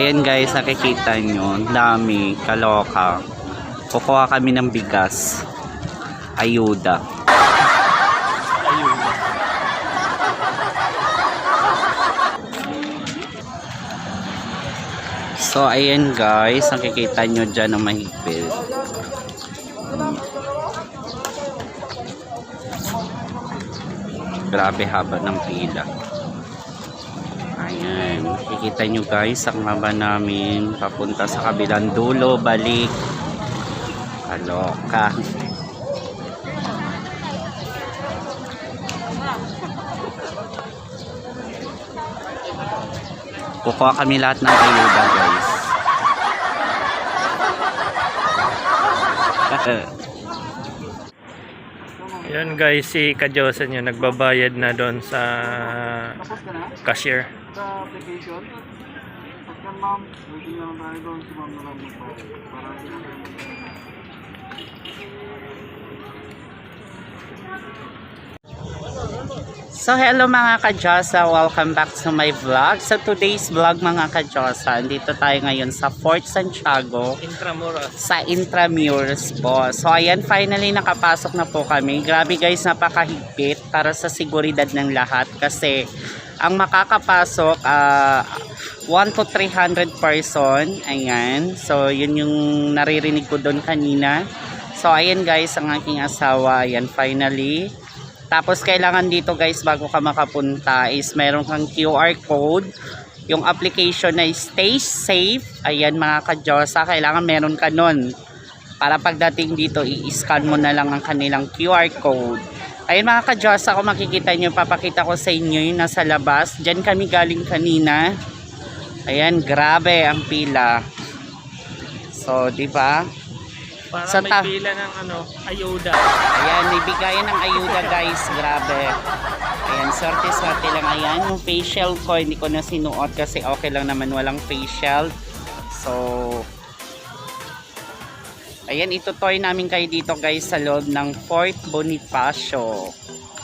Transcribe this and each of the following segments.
Ayan guys, nakikita nyo, dami kaloka. Kukuha kami ng bigas. Ayuda. Ayun. So ayan guys, nakikita nyo dyan ang mahigpit. Grabe haba ng pila. Ayan, nakikita nyo guys, ang haba namin papunta sa kabilang dulo, balik. Kaloka. Kukuha kami lahat ng ayuda guys. Yan guys, si Kadyosan yun, nagbabayad na doon sa cashier. sa application. Pagka ma'am, pwede nyo lang tayo doon si ma'am na lang mo po. Para So hello mga kadyosa, welcome back to my vlog. Sa today's vlog mga kadyosa, dito tayo ngayon sa Fort Santiago Intramuros. sa Intramuros po. So ayan, finally nakapasok na po kami. Grabe guys, napakahigpit para sa seguridad ng lahat kasi ang makakapasok ah 1 to 300 person. Ayan. So yun yung naririnig ko doon kanina. So ayan guys, ang aking asawa, ayan finally. Tapos kailangan dito guys bago ka makapunta is meron kang QR code. Yung application na Stay Safe. Ayan mga kadyosa, kailangan meron ka nun. Para pagdating dito, i-scan mo na lang ang kanilang QR code. Ayun mga kadyosa, kung makikita nyo, papakita ko sa inyo yung nasa labas. Diyan kami galing kanina. Ayan, grabe ang pila. So, di ba? Para Sa may pila ng ano, ayuda. Ayan, nabigayan ng ayuda guys. Grabe. Ayan, swerte-swerte lang. Ayan, yung facial ko, hindi ko na sinuot kasi okay lang naman walang facial. So, ayan, itutoy namin kayo dito guys sa loob ng Fort Bonifacio.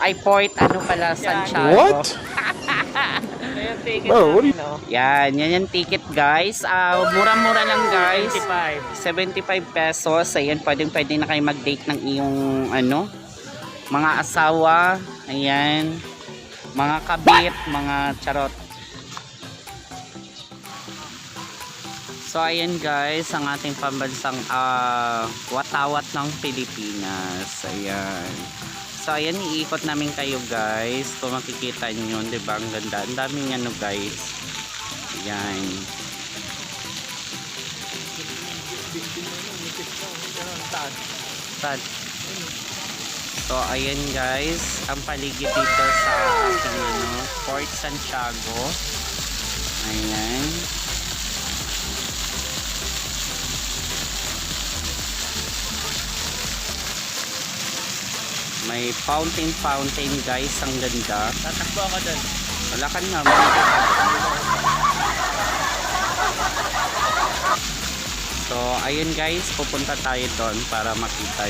Ay, Fort, ano pala, Santiago. What? Ayan, ticket Bro, what namin, no? Yan, yan yung ticket guys. Ah, mura-mura lang guys. 25. 75 pesos. Ayan, pwedeng pwede na kayo mag-date ng iyong ano, mga asawa. Ayan. Mga kabit, mga charot. So ayan guys, ang ating pambansang ah, watawat ng Pilipinas. Ayan. So ayan, iikot namin kayo guys. Kung makikita nyo, di ba? Ang ganda. Ang daming ano guys. Ayan. Sad. So, ayan guys, ang paligid dito sa ating ano, Fort Santiago. Ayan. May fountain fountain guys, ang ganda. Tatakbo ako doon. Wala ka ka. So, ayun guys, pupunta tayo doon para makita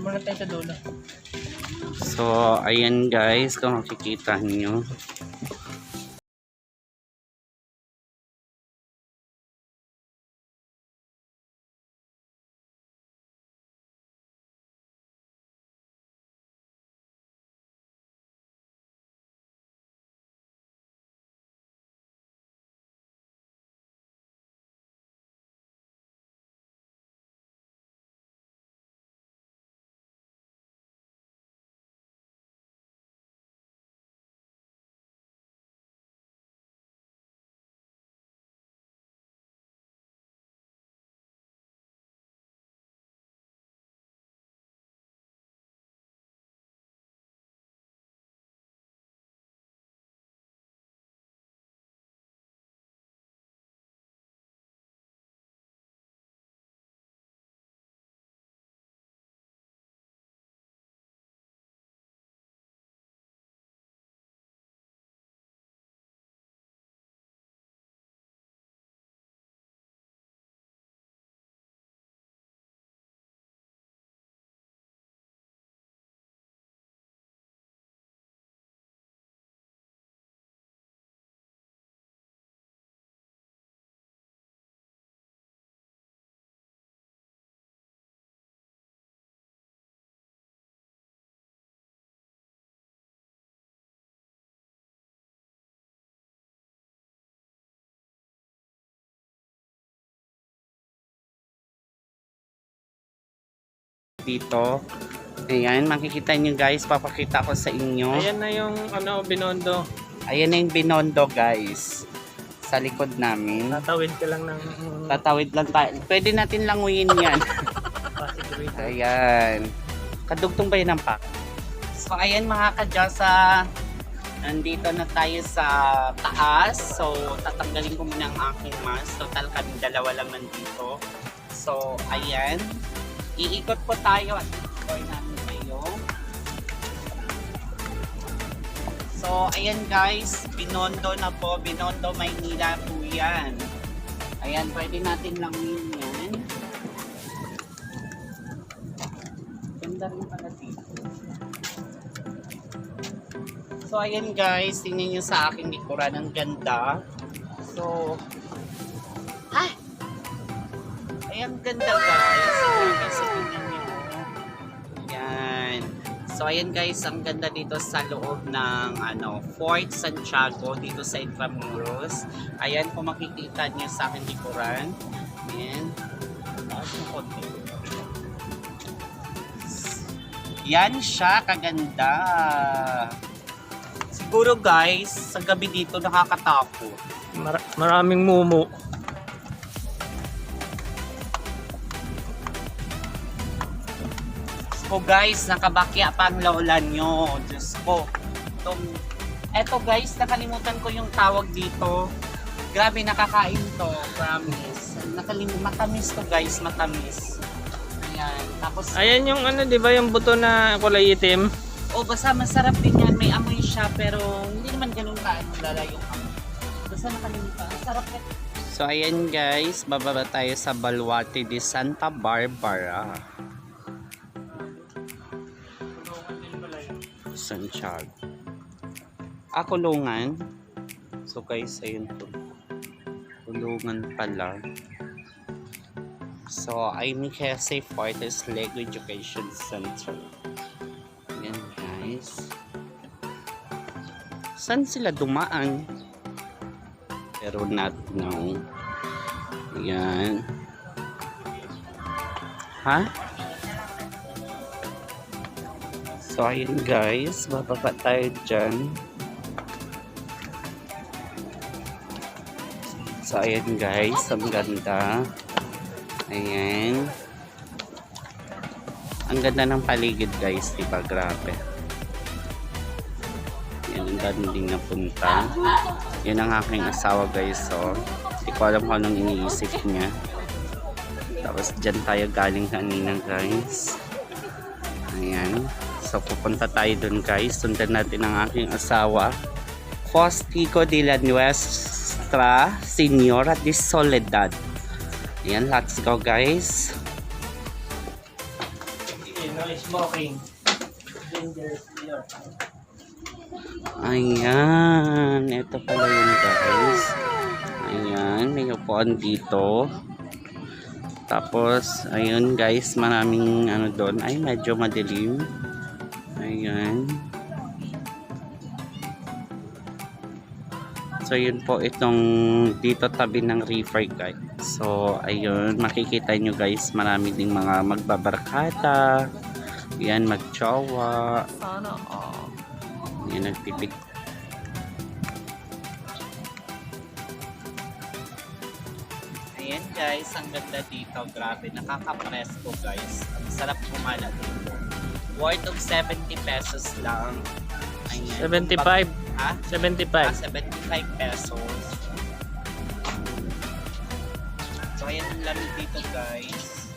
Muna tayo sa dulo. So, ayan guys, kung makikita nyo. Dito. Ayan, makikita nyo guys, papakita ko sa inyo. Ayan na yung ano, binondo. Ayan na yung binondo guys. Sa likod namin. Tatawid ka lang ng Tatawid lang tayo. Pwede natin languyin yan. Ayan. Kadugtong ba yun ang pack? So, ayan mga kadyasa. Nandito na tayo sa taas. So, tatanggalin ko muna ang aking mask. Total kami dalawa lang nandito. So, ayan. Iikot po tayo at i namin kayo. So, ayan guys. Binondo na po. Binondo, Maynila po yan. Ayan, pwede natin languyin yan. Ganda rin pala dito. So, ayan guys, tingnan nyo sa aking likuran. Ang ganda. So, ay! Ayan, ganda guys. So, ayan guys, ang ganda dito sa loob ng ano, Fort Santiago dito sa Intramuros. Ayan, kung makikita nyo sa aking likuran. Ayan. Yan siya, kaganda. Siguro guys, sa gabi dito nakakatakot. Mar- maraming mumu. So guys, nakabakya pa ang laulan nyo. Diyos ko. Itong, eto guys, nakalimutan ko yung tawag dito. Grabe, nakakain to. Promise. Nakalim matamis to guys, matamis. Ayan. Tapos, Ayan yung ano, 'di ba, yung buto na kulay itim? oh, basta masarap din yan. May amoy siya, pero hindi naman ganun kaano lala yung amoy. Basta nakalimutan. Ang sarap na. So, ayan guys, bababa tayo sa Balwate de Santa Barbara. Santiago. Ah, kulungan. So guys, ayun po. Kulungan pala. So, I'm Jose Fortes Lego Education Center. Yan guys. Saan sila dumaan? Pero not now. Yan. Ha? So, ayun guys. Bababa tayo dyan. So, ayan guys. Ang ganda. Ayan. Ang ganda ng paligid guys. Diba? Grabe. Yan ang danding na punta. Yan ang aking asawa guys. So, hindi ko alam kung anong iniisip niya. Tapos dyan tayo galing kanina guys. Ayan. So, pupunta tayo dun guys. Sundan natin ang aking asawa. Costico de la Nuestra Señora de Soledad. Ayan, let's go guys. smoking. Ayan, ito pala yun guys. Ayan, may upuan dito. Tapos, ayun guys, maraming ano doon. Ay, medyo madilim. Ayan. So, yun po itong dito tabi ng river guys. So, ayun, makikita nyo guys, marami ding mga magbabarkada. Yan, magjowa. Sana all. Yan, nagpipik. Ayan guys, ang ganda dito. Grabe, nakaka-presko guys. Ang sarap kumala dito. Worth of 70 pesos lang. Ayan. 75. Ha? 75. Ah, 75 pesos. So, ayan ang lamig dito guys.